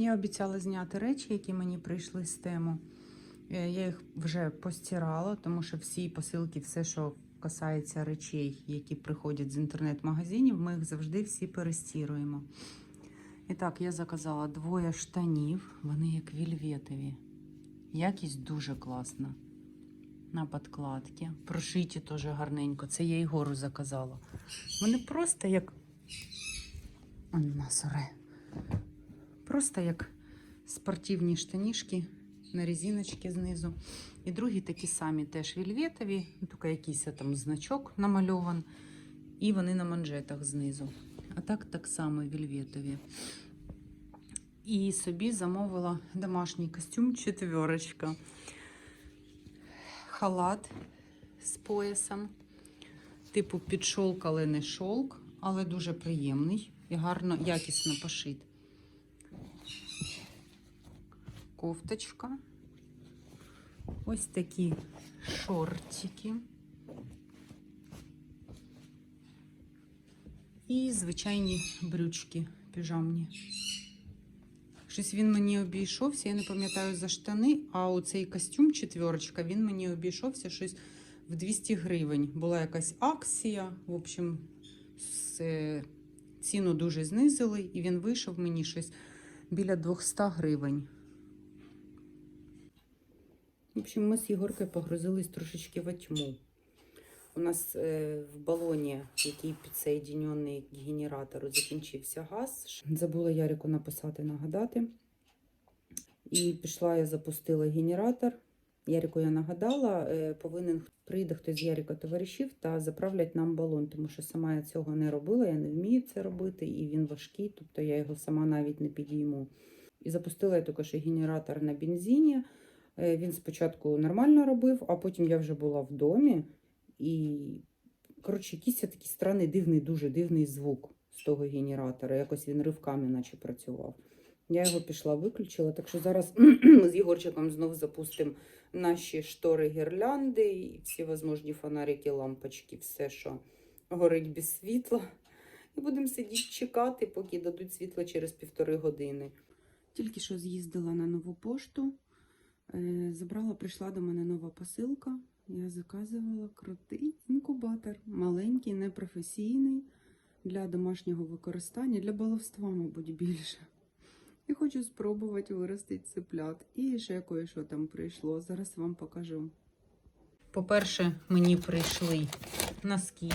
Я обіцяла зняти речі, які мені прийшли з тему. Е, Я їх вже постирала, тому що всі посилки, все, що касається речей, які приходять з інтернет-магазинів, ми їх завжди всі перестіруємо. І так, я заказала двоє штанів, вони як вільветові. Якість дуже класна. На подкладці. Прошиті теж гарненько. Це я Ігору заказала. Вони просто як. Он нас оре. Просто як спортивні штанішки на резиночці знизу. І другі такі самі теж вільветові, ну, тільки якийсь там значок намальован. І вони на манжетах знизу. А так так само вільветові. І собі замовила домашній костюм четверочка. Халат з поясом. Типу під шовк, але не шовк, але дуже приємний і гарно, якісно пошит. Кофточка. Ось такі шортики. І звичайні брючки піжамні. Щось він мені обійшовся, я не пам'ятаю за штани, а оцей костюм четверочка, він мені обійшовся щось в 200 гривень. Була якась акція. В общем, ціну дуже знизили, і він вийшов мені щось біля 200 гривень. В общем, ми з Єгоркою погрузились трошечки во тьму. У нас е, в балоні, який підсоєдінений к генератору, закінчився газ. Забула Ярику написати, нагадати. І пішла я, запустила генератор. Ярику я нагадала, е, повинен прийде хтось з Ярика товаришів та заправлять нам балон, тому що сама я цього не робила, я не вмію це робити, і він важкий, тобто я його сама навіть не підійму. І запустила я також генератор на бензині. Е, Він спочатку нормально робив, а потім я вже була в домі. І, коротше, якийсь такий странний, дивний, дуже дивний звук з того генератора. Якось він ривками наче працював. Я його пішла, виключила. Так що зараз з Єгорчиком знов запустимо наші штори гірлянди і всі возможні фонарики, лампочки, все, що горить без світла. І будемо сидіти чекати, поки дадуть світло через півтори години. Тільки що з'їздила на нову пошту. Е, Забрала, прийшла до мене нова посилка. Я заказувала крутий інкубатор. Маленький, непрофесійний для домашнього використання, для баловства, мабуть, більше. І хочу спробувати виростити цеплят. І ще кое-що там прийшло. Зараз вам покажу. По-перше, мені прийшли носки.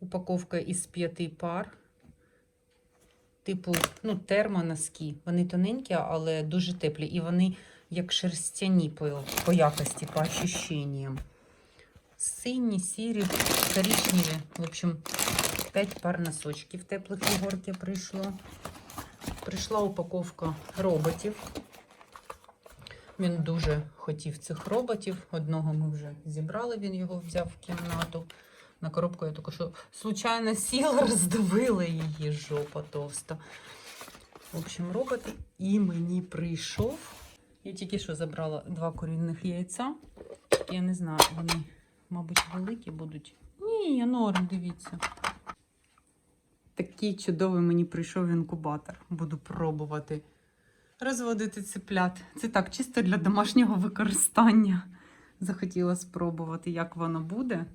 Упаковка із п'яти пар. Типу, ну, термоноски. Вони тоненькі, але дуже теплі. І вони як шерстяні по, по якості, по ощущениям. Сині, сірі, коричневі. В общем, 5 пар носочків теплих ігорки прийшло. Прийшла упаковка роботів. Він дуже хотів цих роботів. Одного ми вже зібрали, він його взяв в кімнату. На коробку я тільки що случайно сіла, роздавила її жопа товста. В общем, робот і мені прийшов. Я тільки що забрала два корінних яйця. Я не знаю, вони, мабуть, великі будуть. Ні, я норм, дивіться. Такий чудовий мені прийшов інкубатор. Буду пробувати розводити цеплят. Це так, чисто для домашнього використання. Захотіла спробувати, як воно буде.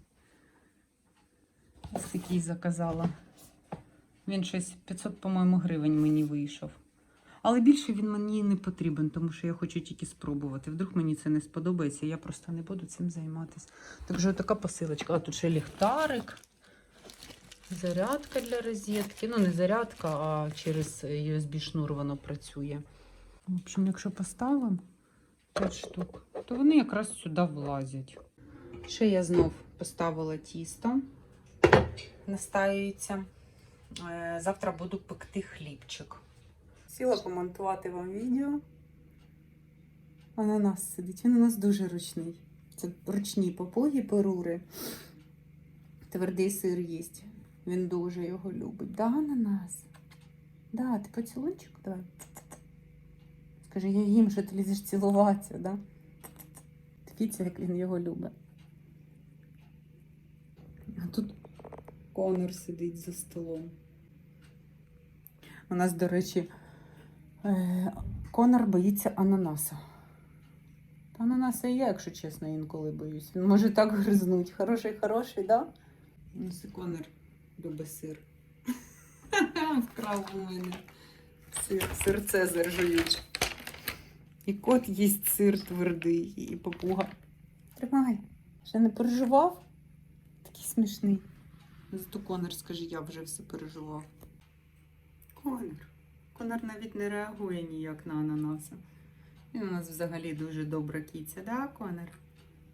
Ось такий заказала. Він щось 500, по-моєму, гривень мені вийшов. Але більше він мені не потрібен, тому що я хочу тільки спробувати. Вдруг мені це не сподобається, я просто не буду цим займатися. Так що така посилочка. А тут ще ліхтарик, зарядка для розетки. Ну, не зарядка, а через USB-шнур воно працює. В общем, якщо поставимо 5 штук, то вони якраз сюди влазять. Ще я знов поставила тісто, настаюється. Е, Завтра буду пекти хлібчик. Сіла помонтувати вам відео. Ананас сидить. Він у нас дуже ручний. Це ручні попуги перури. Твердий сир їсть. Він дуже його любить. Да, ананас? Да, ти поцілунчик? Давай. Скажи, я їм, що ти лізеш цілуватися, да? Дивіться, як він його любить. А тут Конор сидить за столом. У нас, до речі, Конор боїться ананаса. Та ананаса і я, якщо чесно, інколи боюсь. Він може так гризнуть. Хороший, хороший, да? Ну, це Конор любить сир. Вкрав у мене. Сир, сир Цезар жують. І кот їсть сир твердий, і папуга. Тримай. Ще не переживав? Такий смішний. Зато Конор, скажи, я вже все переживав. Конор. Навіть не реагує ніяк на ананаса. Він у нас взагалі дуже добра кіця, да, Конор?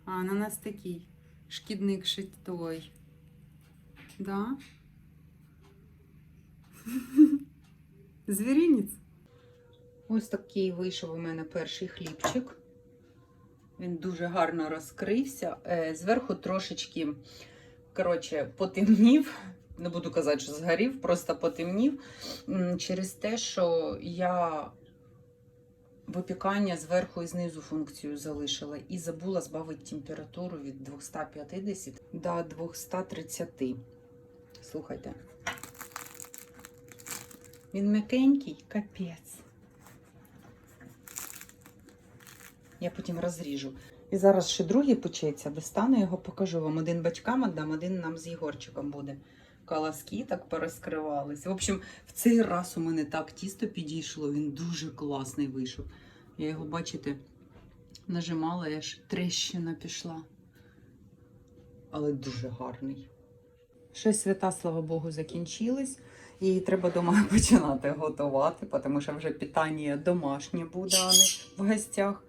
А ананас такий шкідник той. Да? Звірінець. Ось такий вийшов у мене перший хлібчик. Він дуже гарно розкрився. Е, Зверху трошечки, коротше, потемнів. Не буду казати, що згорів, просто потемнів. Через те, що я випікання зверху і знизу функцію залишила і забула збавити температуру від 250 до 230. Слухайте. Він м'якенький, капець. Я потім розріжу. І зараз ще другий печеться, достану його, покажу вам. Один батькам віддам, один нам з Єгорчиком буде. Колоски так порозкривались. В общем, в цей раз у мене так тісто підійшло, він дуже класний вийшов. Я його, бачите, нажимала, і аж тріщина пішла. Але дуже гарний. Ще свята, слава Богу, закінчились. І треба вдома починати готувати, тому що вже питання домашнє буде, а не в гостях.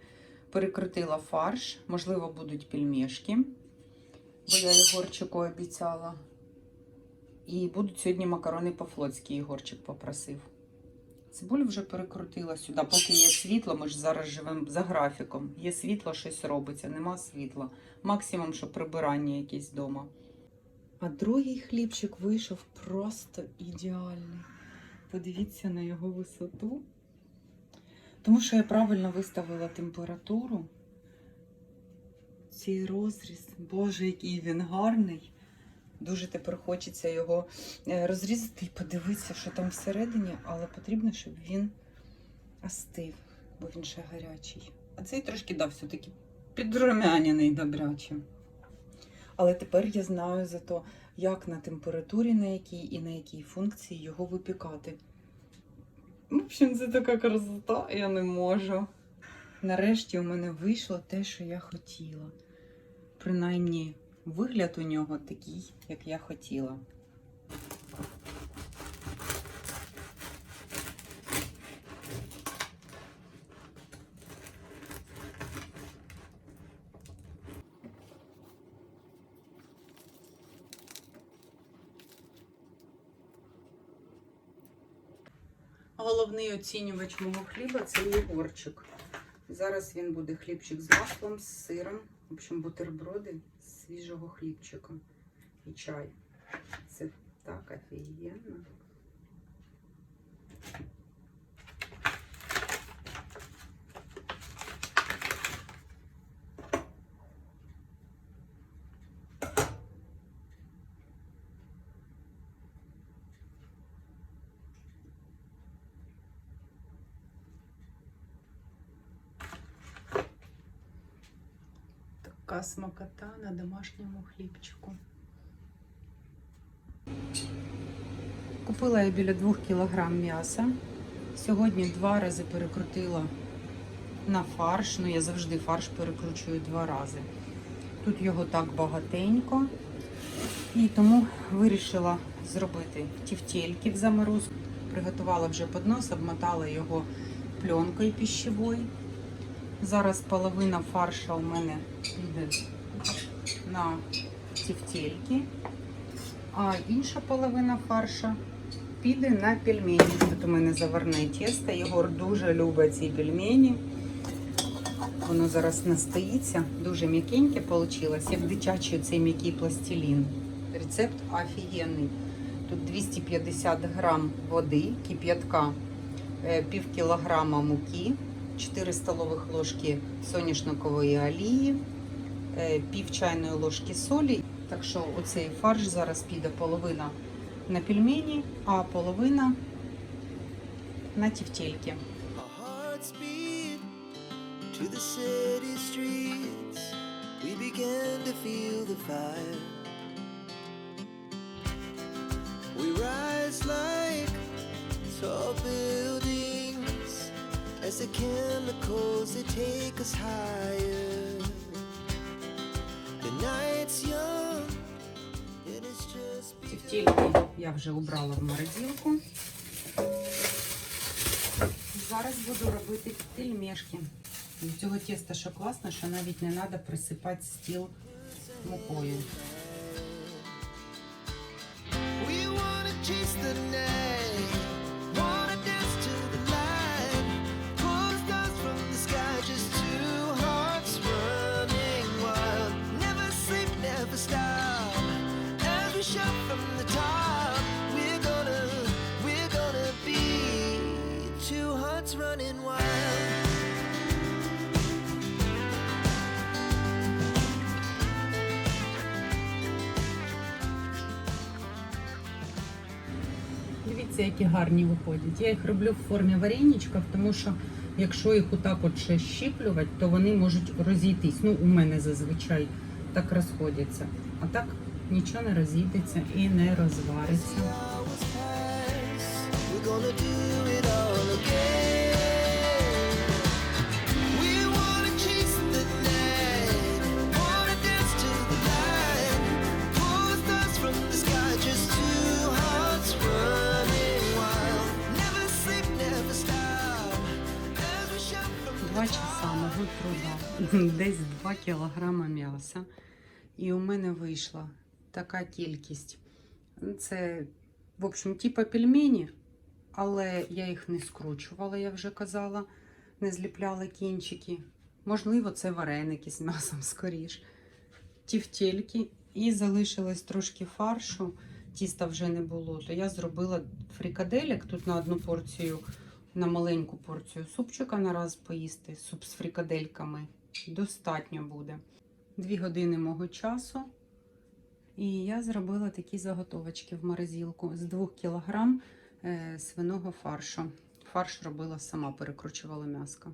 Перекрутила фарш, можливо, будуть пельмешки, бо я Єгорчику обіцяла. І будуть сьогодні макарони по-флотськи, Єгорчик попросив. Цибулю вже перекрутила сюди, поки є світло, ми ж зараз живемо за графіком. Є світло, щось робиться, нема світла. Максимум, що прибирання якесь вдома. А другий хлібчик вийшов просто ідеальний. Подивіться на його висоту. Тому що я правильно виставила температуру. Цей розріз, боже, який він гарний. Дуже тепер хочеться його е, розрізати і подивитися, що там всередині, але потрібно, щоб він остив, бо він ще гарячий. А цей трошки дав все-таки підрумяняний добряче. Але тепер я знаю зато, як на температурі, на якій і на якій функції його випікати. В общем, це така красота, я не можу. Нарешті у мене вийшло те, що я хотіла. Принаймні, вигляд у нього такий, як я хотіла. Головний оцінювач мого хліба це Єгорчик. Зараз він буде хлібчик з маслом, з сиром. В общем, бутерброди свіжого хлібчика і чай. Це так офігенно. Така смакота на домашньому хлібчику. Купила я біля 2 кг м'яса. Сьогодні два рази перекрутила на фарш. Ну, я завжди фарш перекручую два рази. Тут його так багатенько. І тому вирішила зробити тівтєльки в заморозку. Приготувала вже поднос, обмотала його пленкою пищевою. Зараз половина фарша у мене піде на тівтєльки, а інша половина фарша піде на пельмені. Тут у мене заварне тісто. Єгор дуже любить ці пельмені. Воно зараз настоїться. Дуже м'якеньке вийшло, як дитячий цей м'який пластилін. Рецепт офігенний. Тут 250 грам води, кип'ятка, е, пів кілограма муки. 4 столових ложки соняшникової олії, е, пів чайної ложки солі. Так що оцей фарш зараз піде половина на пельмені, а половина на тівтєльки. to the city streets, we began to feel the fire. We rise like tall buildings as the chemicals they take us higher. The night's young, and it's just Ці я вже убрала в морозилку. Зараз буду робити пельмешки. До цього тіста що класно, що навіть не треба присипати стіл мукою. We wanna chase the night, Дивіться, які гарні виходять. Я їх роблю в формі вареничків, тому що якщо їх отак от ще щіплювати, то вони можуть розійтись. Ну, у мене зазвичай так розходяться. А так нічого не розійдеться і не розвариться. Два часа мого труда. Десь 2 кілограма м'яса. І у мене вийшла така кількість. Це, в общем, типа пельмені, але я їх не скручувала, я вже казала, не зліпляла кінчики. Можливо, це вареники з м'ясом скоріш. Тівтєльки. І залишилось трошки фаршу, тіста вже не було. То я зробила фрикаделек тут на одну порцію на маленьку порцію супчика на раз поїсти, суп з фрикадельками. Достатньо буде. Дві години мого часу. І я зробила такі заготовочки в морозилку з 2 кг свиного фаршу. Фарш робила сама, перекручувала м'яско.